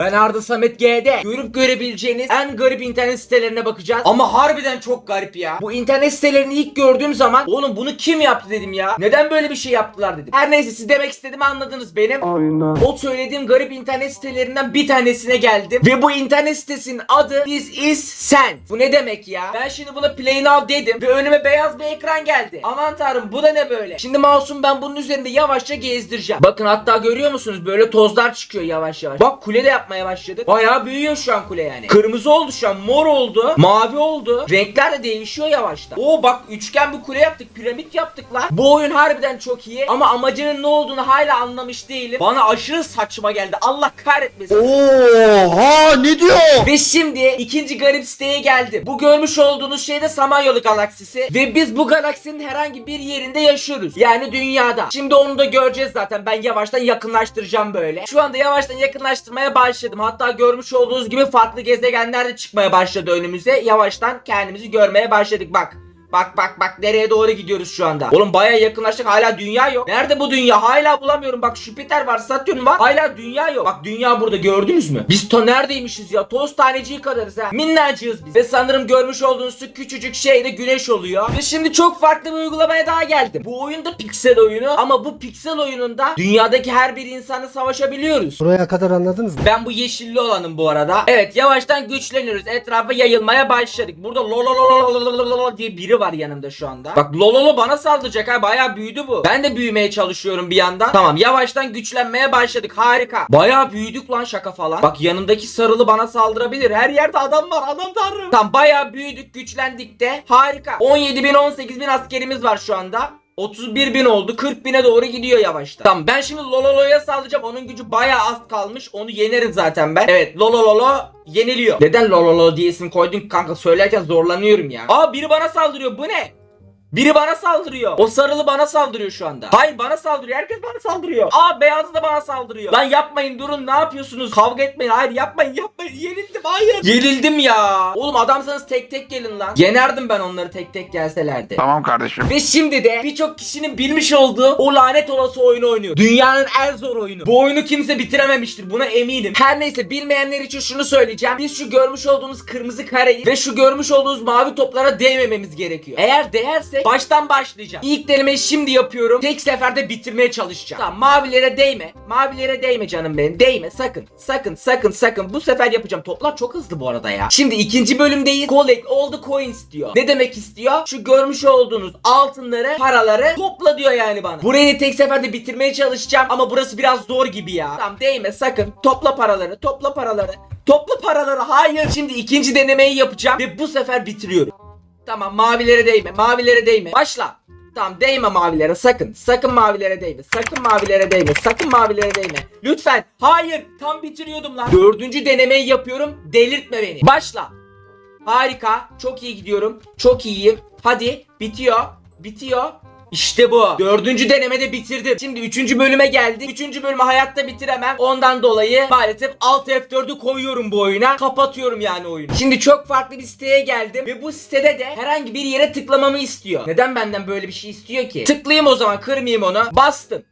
Ben Arda Samet G'de görüp görebileceğiniz en garip internet sitelerine bakacağız. Ama harbiden çok garip ya. Bu internet sitelerini ilk gördüğüm zaman oğlum bunu kim yaptı dedim ya. Neden böyle bir şey yaptılar dedim. Her neyse siz demek istediğimi anladınız benim. O söylediğim garip internet sitelerinden bir tanesine geldim. Ve bu internet sitesinin adı This is Sent. Bu ne demek ya? Ben şimdi buna play now dedim ve önüme beyaz bir ekran geldi. Aman tanrım bu da ne böyle? Şimdi mouse'um ben bunun üzerinde yavaşça gezdireceğim. Bakın hatta görüyor musunuz? Böyle tozlar çıkıyor yavaş yavaş. Bak kule de yapmaya başladık. Bayağı büyüyor şu an kule yani. Kırmızı oldu şu an. Mor oldu. Mavi oldu. Renkler de değişiyor yavaştan. Oo bak üçgen bir kule yaptık. Piramit yaptık lan. Bu oyun harbiden çok iyi. Ama amacının ne olduğunu hala anlamış değilim. Bana aşırı saçma geldi. Allah kahretmesin. Oha ne diyor? Ve şimdi ikinci garip siteye geldim. Bu görmüş olduğunuz şey de Samanyolu galaksisi. Ve biz bu galaksinin herhangi bir yerinde yaşıyoruz. Yani dünyada. Şimdi onu da göreceğiz zaten. Ben yavaştan yakınlaştıracağım böyle. Şu anda yavaştan yakınlaştırmaya başladım. Hatta görmüş olduğunuz gibi farklı gezegenler de çıkmaya başladı önümüze. Yavaştan kendimizi görmeye başladık. Bak. Bak bak bak nereye doğru gidiyoruz şu anda. Oğlum baya yakınlaştık hala dünya yok. Nerede bu dünya? Hala bulamıyorum. Bak Jüpiter var Satürn var. Hala dünya yok. Bak dünya burada gördünüz mü? Biz to neredeymişiz ya? Toz taneciği kadarız ha. Minnacığız biz. Ve sanırım görmüş olduğunuz şu küçücük şey de güneş oluyor. Ve şimdi çok farklı bir uygulamaya daha geldim. Bu oyun da piksel oyunu ama bu piksel oyununda dünyadaki her bir insanla savaşabiliyoruz. Buraya kadar anladınız mı? Ben bu yeşilli olanım bu arada. Evet yavaştan güçleniyoruz. Etrafa yayılmaya başladık. Burada lololololololol diye biri var yanımda şu anda. Bak lololo bana saldıracak ha. Bayağı büyüdü bu. Ben de büyümeye çalışıyorum bir yandan. Tamam yavaştan güçlenmeye başladık. Harika. Bayağı büyüdük lan şaka falan. Bak yanımdaki sarılı bana saldırabilir. Her yerde adam var. Adam tanrım. Tamam bayağı büyüdük güçlendik de. Harika. 17 bin 18 bin askerimiz var şu anda. 31 bin oldu. 40 bine doğru gidiyor yavaştan. Tamam ben şimdi Lololo'ya saldıracağım. Onun gücü bayağı az kalmış. Onu yenerim zaten ben. Evet Lolololo yeniliyor. Neden Lololo diye isim koydun kanka? Söylerken zorlanıyorum ya. Aa biri bana saldırıyor. Bu ne? Biri bana saldırıyor. O sarılı bana saldırıyor şu anda. Hayır bana saldırıyor. Herkes bana saldırıyor. Aa beyazı da bana saldırıyor. Lan yapmayın durun ne yapıyorsunuz? Kavga etmeyin. Hayır yapmayın yapmayın. Yenildim hayır. Yenildim ya. Oğlum adamsanız tek tek gelin lan. Yenerdim ben onları tek tek gelselerdi. Tamam kardeşim. Ve şimdi de birçok kişinin bilmiş olduğu o lanet olası oyunu oynuyor. Dünyanın en zor oyunu. Bu oyunu kimse bitirememiştir buna eminim. Her neyse bilmeyenler için şunu söyleyeceğim. Biz şu görmüş olduğunuz kırmızı kareyi ve şu görmüş olduğunuz mavi toplara değmememiz gerekiyor. Eğer değerse baştan başlayacağım. İlk denemeyi şimdi yapıyorum. Tek seferde bitirmeye çalışacağım. Tamam mavilere değme. Mavilere değme canım benim. Değme sakın. Sakın sakın sakın. Bu sefer yapacağım. Toplar çok hızlı bu arada ya. Şimdi ikinci bölümdeyiz. Collect all the coins diyor. Ne demek istiyor? Şu görmüş olduğunuz altınları, paraları topla diyor yani bana. Burayı tek seferde bitirmeye çalışacağım ama burası biraz zor gibi ya. Tamam değme sakın. Topla paraları, topla paraları. Topla paraları. Hayır. Şimdi ikinci denemeyi yapacağım ve bu sefer bitiriyorum. Tamam mavilere değme. Mavilere değme. Başla. Tamam değme mavilere sakın. Sakın mavilere değme. Sakın mavilere değme. Sakın mavilere değme. Lütfen. Hayır. Tam bitiriyordum lan. Dördüncü denemeyi yapıyorum. Delirtme beni. Başla. Harika. Çok iyi gidiyorum. Çok iyiyim. Hadi. Bitiyor. Bitiyor. İşte bu. Dördüncü denemede bitirdim. Şimdi üçüncü bölüme geldik. Üçüncü bölümü hayatta bitiremem. Ondan dolayı maalesef alt F4'ü koyuyorum bu oyuna. Kapatıyorum yani oyunu. Şimdi çok farklı bir siteye geldim. Ve bu sitede de herhangi bir yere tıklamamı istiyor. Neden benden böyle bir şey istiyor ki? Tıklayayım o zaman kırmayayım onu. Bastım.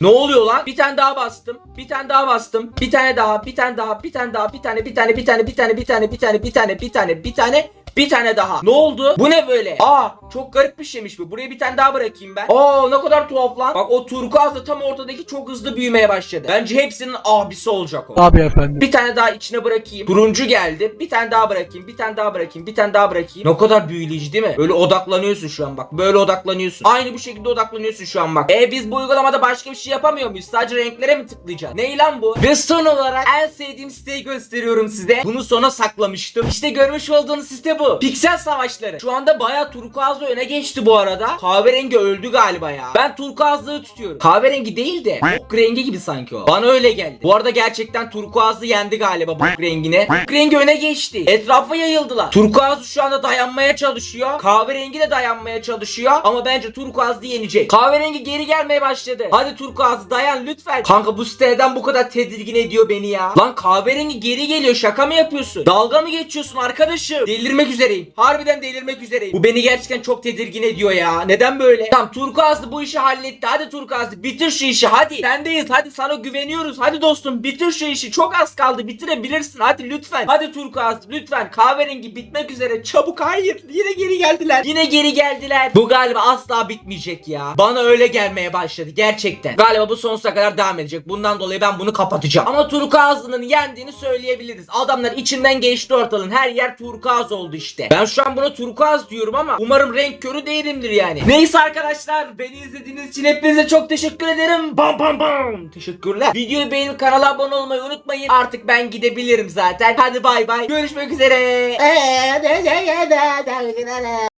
Ne oluyor lan? Bir tane daha bastım. Bir tane daha bastım. Bir tane daha, bir tane daha, bir tane daha, bir tane, bir tane, bir tane, bir tane, bir tane, bir tane, bir tane, bir tane, bir tane, bir tane daha. Ne oldu? Bu ne böyle? Aa, çok garip bir şeymiş bu. Buraya bir tane daha bırakayım ben. Aa, ne kadar tuhaf lan. Bak o turkuaz da tam ortadaki çok hızlı büyümeye başladı. Bence hepsinin abisi olacak o. Abi efendim. Bir tane daha içine bırakayım. Turuncu geldi. Bir tane daha bırakayım. Bir tane daha bırakayım. Bir tane daha bırakayım. Ne kadar büyüleyici değil mi? Böyle odaklanıyorsun şu an bak. Böyle odaklanıyorsun. Aynı bu şekilde odaklanıyorsun şu an bak. E biz bu uygulamada başka bir şey yapamıyor muyuz? Sadece renklere mi tıklayacağız? Ne lan bu? Ve son olarak en sevdiğim siteyi gösteriyorum size. Bunu sona saklamıştım. İşte görmüş olduğunuz site bu. Piksel savaşları. Şu anda bayağı turkuazlı öne geçti bu arada. Kahverengi öldü galiba ya. Ben turkuazlığı tutuyorum. Kahverengi değil de bok rengi gibi sanki o. Bana öyle geldi. Bu arada gerçekten turkuazlı yendi galiba bok rengine. Bok rengi öne geçti. Etrafa yayıldılar. Turkuazlı şu anda dayanmaya çalışıyor. Kahverengi de dayanmaya çalışıyor. Ama bence turkuazlı yenecek. Kahverengi geri gelmeye başladı. Hadi turkuazlı dayan lütfen. Kanka bu siteden bu kadar tedirgin ediyor beni ya. Lan kahverengi geri geliyor. Şaka mı yapıyorsun? Dalga mı geçiyorsun arkadaşım? Delirmek üzereyim. Harbiden delirmek üzereyim. Bu beni gerçekten çok tedirgin ediyor ya. Neden böyle? Tamam Turkuazlı bu işi halletti. Hadi Turkuazlı bitir şu işi hadi. Sendeyiz hadi sana güveniyoruz. Hadi dostum bitir şu işi. Çok az kaldı bitirebilirsin. Hadi lütfen. Hadi Turkuazlı lütfen. Kahverengi bitmek üzere. Çabuk hayır. Yine geri geldiler. Yine geri geldiler. Bu galiba asla bitmeyecek ya. Bana öyle gelmeye başladı gerçekten. Galiba bu sonsuza kadar devam edecek. Bundan dolayı ben bunu kapatacağım. Ama Turkuazlı'nın yendiğini söyleyebiliriz. Adamlar içinden geçti ortalığın. Her yer turkuaz oldu işte. Ben şu an buna turkuaz diyorum ama umarım renk körü değilimdir yani. Neyse arkadaşlar beni izlediğiniz için hepinize çok teşekkür ederim. Bam bam bam. Teşekkürler. Videoyu beğenip kanala abone olmayı unutmayın. Artık ben gidebilirim zaten. Hadi bay bay. Görüşmek üzere.